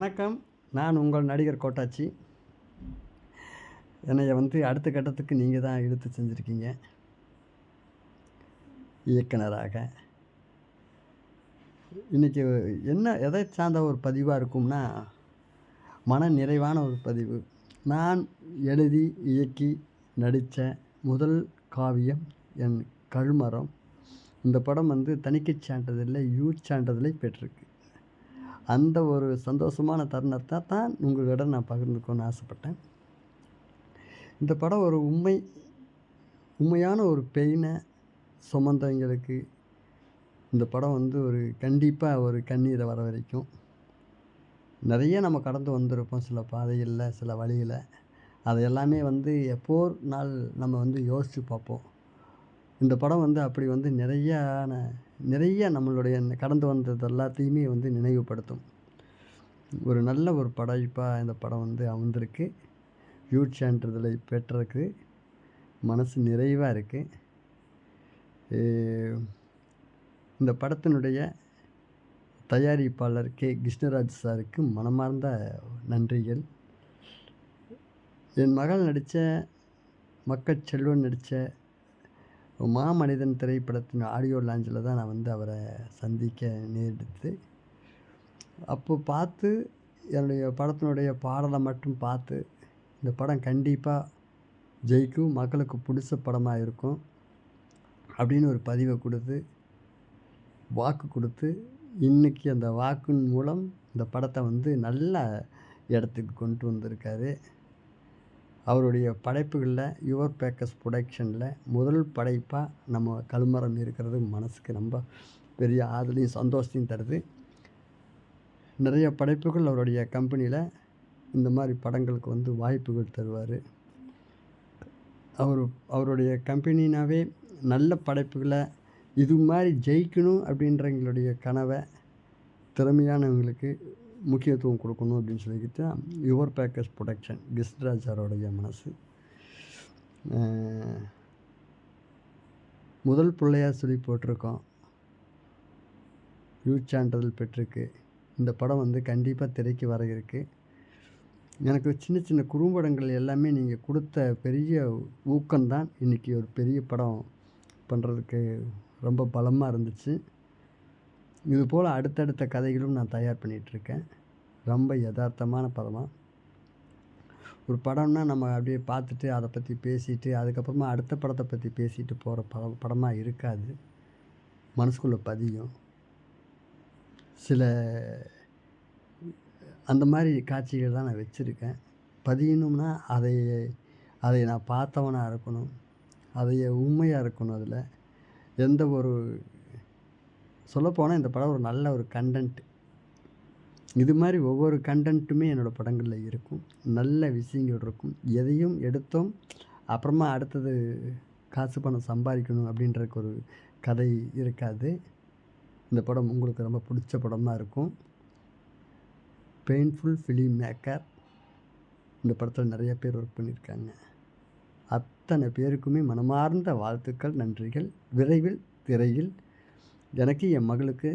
வணக்கம். நான் உங்கள் நடிகர் கோட்டாச்சி. என்னைய வந்து அடுத்த கட்டத்துக்கு நீங்கள் தான் இழுத்து செஞ்சுருக்கீங்க. இயக்குனராக. இன்றைக்கி என்ன எதை சார்ந்த ஒரு பதிவாக இருக்கும்னா மன நிறைவான ஒரு பதிவு. நான் எழுதி இயக்கி நடித்த முதல் காவியம் என் கழுமரம் இந்த படம் வந்து தணிக்கைச் சான்றிதழில் யூ சான்றிதழை பெற்றிருக்கு. அந்த ஒரு சந்தோஷமான தருணத்தை தான் உங்களிடம் நான் பகிர்ந்துக்கணும்னு ஆசைப்பட்டேன். இந்த படம் ஒரு உண்மை உண்மையான ஒரு பெயினை சுமந்தவங்களுக்கு இந்த படம் வந்து ஒரு கண்டிப்பாக ஒரு கண்ணீரை வர வரைக்கும். நிறைய நம்ம கடந்து வந்திருப்போம் சில பாதைகளில் சில வழியில். அதை எல்லாமே வந்து எப்போ நாள் நம்ம வந்து யோசித்து பார்ப்போம். இந்த படம் வந்து அப்படி வந்து நிறையான நிறைய நம்மளுடைய கடந்து வந்தது எல்லாத்தையுமே வந்து நினைவுபடுத்தும். ஒரு நல்ல ஒரு படைப்பாக இந்த படம் வந்து அமைந்திருக்கு யூத் சான்றிதழை பெற்றதுக்கு மனசு நிறைவாக இருக்குது இந்த படத்தினுடைய தயாரிப்பாளர் கே. கிருஷ்ணராஜ் சாருக்கு மனமார்ந்த நன்றிகள். என் மகள் நடித்த மக்கள் செல்வன் நடித்த மாமனிதன் திரைப்படத்தின் ஆடியோ லான்ச்சில் தான் நான் வந்து அவரை சந்திக்க நேரிடுத்து அப்போ பார்த்து என்னுடைய படத்தினுடைய பாடலை மட்டும் பார்த்து இந்த படம் கண்டிப்பாக ஜெயிக்கும் மக்களுக்கு பிடிச்ச படமாக இருக்கும் அப்படின்னு ஒரு பதிவை கொடுத்து வாக்கு கொடுத்து இன்றைக்கி அந்த வாக்கின் மூலம் இந்த படத்தை வந்து நல்ல இடத்துக்கு கொண்டு வந்திருக்காரு. அவருடைய படைப்புகளில் யுவர் பேக்கஸ் ப்ரொடக்ஷனில் முதல் படைப்பாக நம்ம கழுமரம் இருக்கிறது. மனசுக்கு ரொம்ப பெரிய ஆதலையும் சந்தோஷத்தையும் தருது. நிறைய படைப்புகள் அவருடைய கம்பெனியில் இந்த மாதிரி படங்களுக்கு வந்து வாய்ப்புகள் தருவார். அவர் அவருடைய கம்பெனினாவே நல்ல படைப்புகளை இது மாதிரி ஜெயிக்கணும் அப்படின்றவங்களுடைய கனவை திறமையானவங்களுக்கு முக்கியத்துவம் கொடுக்கணும் அப்படின்னு சொல்லிக்கிட்டு யுவர் பேக்கர்ஸ் ப்ரொடக்ஷன் கிஸ்ராஜாரோடைய மனசு. முதல் பிள்ளையாக சொல்லி போட்டிருக்கோம். யூத் சான்றிதழ் பெற்றிருக்கு. இந்த படம் வந்து கண்டிப்பாக திரைக்கு வர இருக்குது எனக்கு சின்ன சின்ன குறும்படங்கள் எல்லாமே நீங்கள் கொடுத்த பெரிய ஊக்கம்தான். இன்றைக்கி ஒரு பெரிய படம் பண்ணுறதுக்கு ரொம்ப பலமாக இருந்துச்சு. இது போல் அடுத்தடுத்த கதைகளும் நான் தயார் பண்ணிகிட்ருக்கேன். ரொம்ப யதார்த்தமான படமாக ஒரு படம்னா நம்ம அப்படியே பார்த்துட்டு அதை பற்றி பேசிட்டு அதுக்கப்புறமா அடுத்த படத்தை பற்றி பேசிட்டு போகிற படம் படமாக இருக்காது. மனசுக்குள்ளே பதியும். சில அந்த மாதிரி காட்சிகள் தான் நான் வச்சுருக்கேன். பதியணும்னா அதை அதை நான் பார்த்தவனாக இருக்கணும். அதை உண்மையாக இருக்கணும் அதில். எந்த ஒரு சொல்லப்போனால் இந்த படம் ஒரு நல்ல ஒரு கண்டென்ட் இது மாதிரி ஒவ்வொரு கண்டென்ட்டுமே என்னோடய படங்களில் இருக்கும். நல்ல விஷயங்கள் இருக்கும். எதையும் எடுத்தோம் அப்புறமா அடுத்தது காசு பணம் சம்பாதிக்கணும் அப்படின்றக்கு ஒரு கதை இருக்காது. இந்த படம் உங்களுக்கு ரொம்ப பிடிச்ச படமாக இருக்கும். பெயின்ஃபுல் ஃபிலிம் மேக்கர் இந்த படத்தில் நிறைய பேர் ஒர்க் பண்ணியிருக்காங்க. அத்தனை பேருக்குமே மனமார்ந்த வாழ்த்துக்கள் நன்றிகள். விரைவில் திரையில் எனக்கு என் மகளுக்கு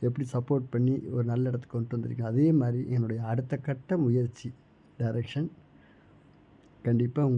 எப்படி சப்போர்ட் பண்ணி ஒரு நல்ல இடத்துக்கு கொண்டு வந்திருக்கேன் அதே மாதிரி என்னுடைய அடுத்த கட்ட முயற்சி டைரக்ஷன் கண்டிப்பாக